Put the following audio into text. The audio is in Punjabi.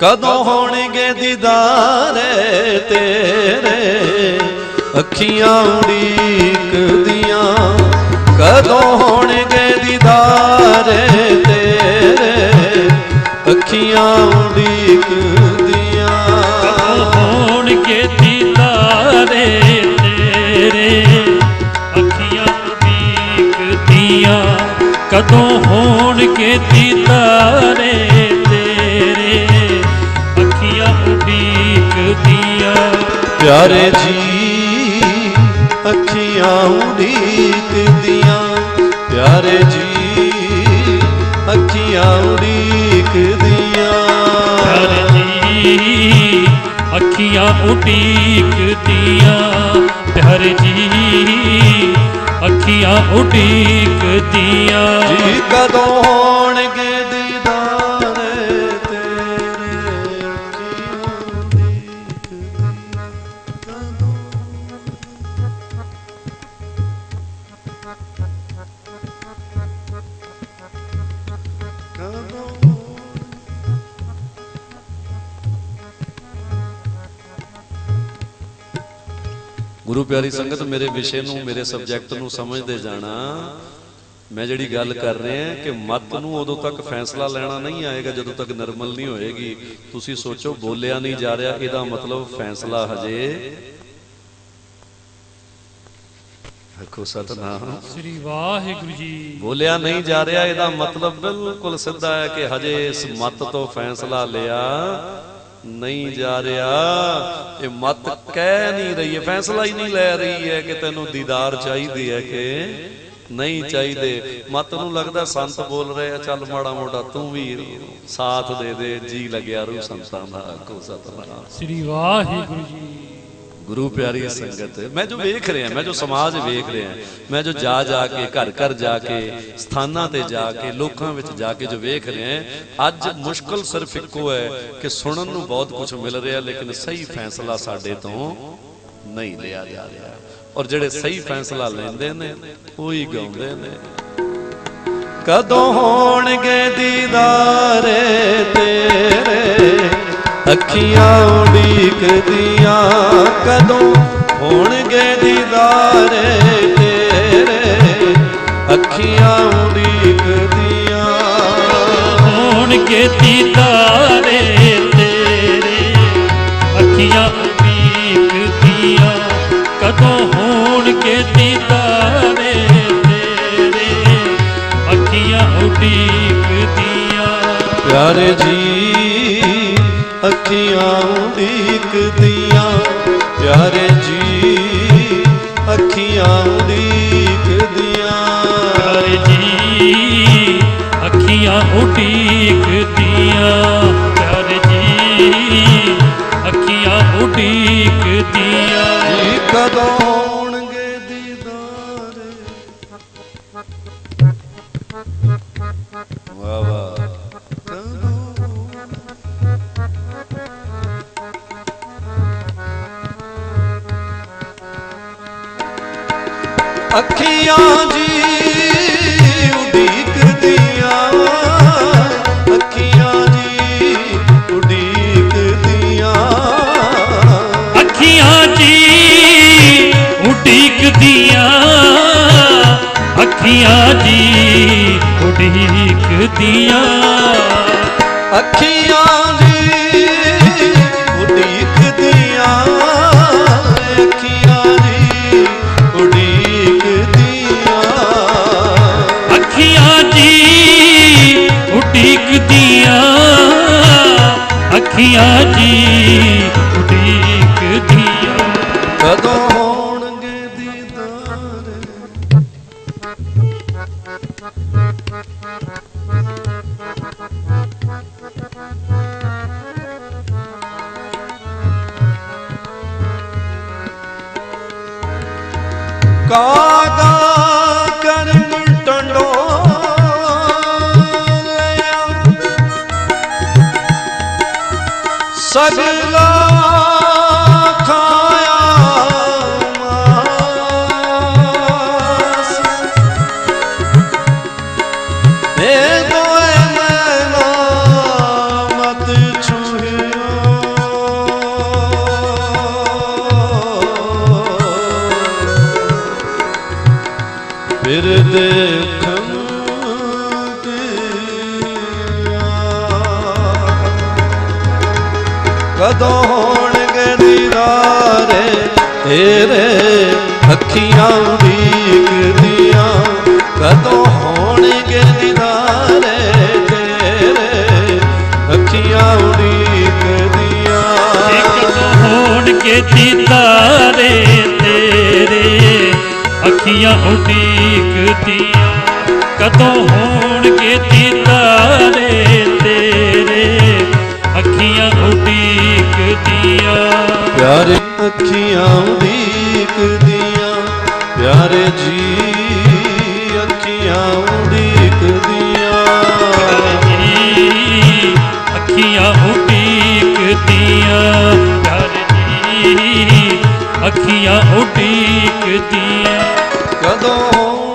ਕਦੋਂ ਹੋਣਗੇ ਦੀਦਾਰ ਤੇਰੇ? ਅੱਖੀਆਂ ਉਡੀਕਦੀਆਂ। ਕਦੋਂ ਹੋਣਗੇ ਦੀਦਾਰ ਤੇਰੇ? ਅੱਖੀਆਂ ਉਡੀਕਦੀਆਂ। ਹੋਣਗੇ ਦੀਦਾਰੇ ਤੇਰੇ? ਅੱਖੀਆਂ ਉਡੀਕਦੀਆਂ। ਕਦੋਂ ਹੋਣਗੇ ਦੀਦਾਰੇ ਪਿਆਰੇ ਜੀ ਅੱਖੀਆਂ ਉਡੀਕਦੀਆਂ। ਪਿਆਰੇ ਜੀ ਅੱਖੀਆਂ ਉਡੀਕਦੀਆਂ। ਪਿਆਰੇ ਜੀ ਅੱਖੀਆਂ ਉਡੀਕਦੀਆਂ। ਪਿਆਰੇ ਜੀ ਅੱਖੀਆਂ ਉਡੀਕਦੀਆਂ। ਜੀ ਕਦੋਂ ਗੁਰੂ ਪਿਆਰੀ ਸੰਗਤ ਮੇਰੇ ਵਿਸ਼ੇ ਨੂੰ ਮੇਰੇ ਸਬਜੈਕਟ ਨੂੰ ਸਮਝਦੇ ਜਾਣਾ। ਮੈਂ ਜਿਹੜੀ ਗੱਲ ਕਰ ਰਿਹਾ ਕਿ ਮਤ ਨੂੰ ਉਦੋਂ ਤੱਕ ਫੈਸਲਾ ਲੈਣਾ ਨਹੀਂ ਆਏਗਾ ਜਦੋਂ ਤੱਕ ਨਰਮਲ ਨਹੀਂ ਹੋਏਗੀ। ਤੁਸੀਂ ਸੋਚੋ ਬੋਲਿਆ ਨਹੀਂ ਜਾ ਰਿਹਾ ਇਹਦਾ ਮਤਲਬ ਫੈਸਲਾ ਹਜੇ। ਆਖੋ ਸਤਨਾਮ। ਸ੍ਰੀ ਵਾਹਿਗੁਰੂ ਜੀ। ਬੋਲਿਆ ਨਹੀਂ ਜਾ ਰਿਹਾ ਇਹਦਾ ਮਤਲਬ ਬਿਲਕੁਲ ਸਿੱਧਾ ਹੈ ਕਿ ਹਜੇ ਇਸ ਮਤ ਤੋਂ ਫੈਸਲਾ ਲਿਆ। ਨਹੀਂ ਜਾ ਰਿਹਾ। ਇਹ ਮਤ ਕਹਿ ਨਹੀਂ ਰਹੀ ਹੈ, ਫੈਸਲਾ ਹੀ ਨਹੀਂ ਲੈ ਰਹੀ ਹੈ ਕਿ ਤੈਨੂੰ ਦੀਦਾਰ ਚਾਹੀਦੀ ਹੈ ਕਿ ਨਹੀਂ ਚਾਹੀਦੇ। ਮਤ ਨੂੰ ਲੱਗਦਾ ਸੰਤ ਬੋਲ ਰਹੇ ਆ, ਚੱਲ ਮਾੜਾ ਮੋਟਾ ਤੂੰ ਵੀ ਸਾਥ ਦੇ ਦੇ, ਜੀ ਲੱਗਿਆ ਰੂ ਸੰਤਾਂ ਦਾ, ਆਖੋ ਸਤਨਾਮ। ਸ੍ਰੀ ਵਾਹਿਗੁਰੂ ਜੀ। ਗੁਰੂ ਪਿਆਰੀ ਸੰਗਤ। ਮੈਂ ਜੋ ਵੇਖ ਰਿਹਾ, ਮੈਂ ਜੋ ਸਮਾਜ ਵੇਖ ਰਿਹਾ, ਮੈਂ ਜੋ ਜਾ ਜਾ ਕੇ, ਘਰ ਘਰ ਜਾ ਕੇ, ਸਥਾਨਾਂ ਤੇ ਜਾ ਕੇ, ਲੋਕਾਂ ਵਿੱਚ ਜਾ ਕੇ ਜੋ ਵੇਖ ਰਿਹਾ, ਅੱਜ ਮੁਸ਼ਕਲ ਸਿਰਫ ਇੱਕੋ ਹੈ ਕਿ ਸੁਣਨ ਨੂੰ ਬਹੁਤ ਕੁਝ ਮਿਲ ਰਿਹਾ, ਲੇਕਿਨ ਸਹੀ ਫੈਸਲਾ ਸਾਡੇ ਤੋਂ ਨਹੀਂ ਲਿਆ ਜਾ ਰਿਹਾ। ਔਰ ਜਿਹੜੇ ਸਹੀ ਫੈਸਲਾ ਲੈਂਦੇ ਨੇ, ਉਹੀ ਗਾਉਂਦੇ ਨੇ। ਕਦੋਂ ਹੋਣਗੇ ਦੀਦਾਰੇ ਤੇਰੇ? ਅੱਖੀਆਂ ਉਡੀਕਦੀਆਂ ਕਦੋਂ ਹੋਣਗੇ ਦੀਦਾਰੇ ਤੇਰੇ? ਅੱਖੀਆਂ ਉਡੀਕਦੀਆਂ ਹੋਣਗੇ ਦੀਦਾਰੇ ਤੇਰੇ? ਅੱਖੀਆਂ ਉਡੀਕਦੀਆਂ ਕਦੋਂ ਹੋਣਗੇ ਦੀਦਾਰੇ ਤੇਰੇ? ਅੱਖੀਆਂ ਉਡੀਕਦੀਆਂ ਪਿਆਰੇ ਜੀ ਅੱਖੀਆਂ ਉਡੀਕਦੀਆਂ ਪਿਆਰੇ ਜੀ ਅੱਖੀਆਂ ਉਡੀਕਦੀਆਂ ਪਿਆਰੇ ਜੀ ਅੱਖੀਆਂ ਉਡੀਕਦੀਆਂ ਪਿਆਰੇ ਜੀ ਅੱਖੀਆਂ ਉਡੀਕਦੀਆਂ ਜੀ ਕਦੋਂ ਹੋਣਗੇ ਦੀਦਾਰੇ? ਵਾਹ ਵਾਹ। ਅੱਖੀਆਂ ਜੀ ਉਡੀਕਦੀਆਂ ਅੱਖੀਆਂ ਜੀ ਉਡੀਕਦੀਆਂ। ਅੱਖੀਆਂ ਜੀ ਉਡੀਕਦੀਆਂ ਅੱਖੀਆਂ ਜੀ ਉਡੀਕਦੀਆਂ। ਅੱਖੀਆਂ ਕਾਦਾ ਕਦੋਂ ਹੋਣਗੇ ਦੀਦਾਰੇ ਤੇਰੇ ਅੱਖੀਆਂ ਉਡੀਕਦੀਆਂ ਅੱਖੀਆਂ ਉਡੀਕਦੀਆਂ ਕਦੋਂ ਹੋਣਗੇ ਦੀਦਾਰੇ ਤੇਰੇ? ਅੱਖੀਆਂ ਉਡੀਕਦੀਆਂ ਪਿਆਰੇ ਅੱਖੀਆਂ ਉਡੀਕਦੀਆਂ ਪਿਆਰੇ ਜੀ ਅੱਖੀਆਂ ਉਡੀਕਦੀਆਂ ਅੱਖੀਆਂ ਉਡੀਕਦੀਆਂ ਪਿਆਰੇ ਜੀ ਅੱਖੀਆਂ ਉਡੀਕਦੀਆਂ कदों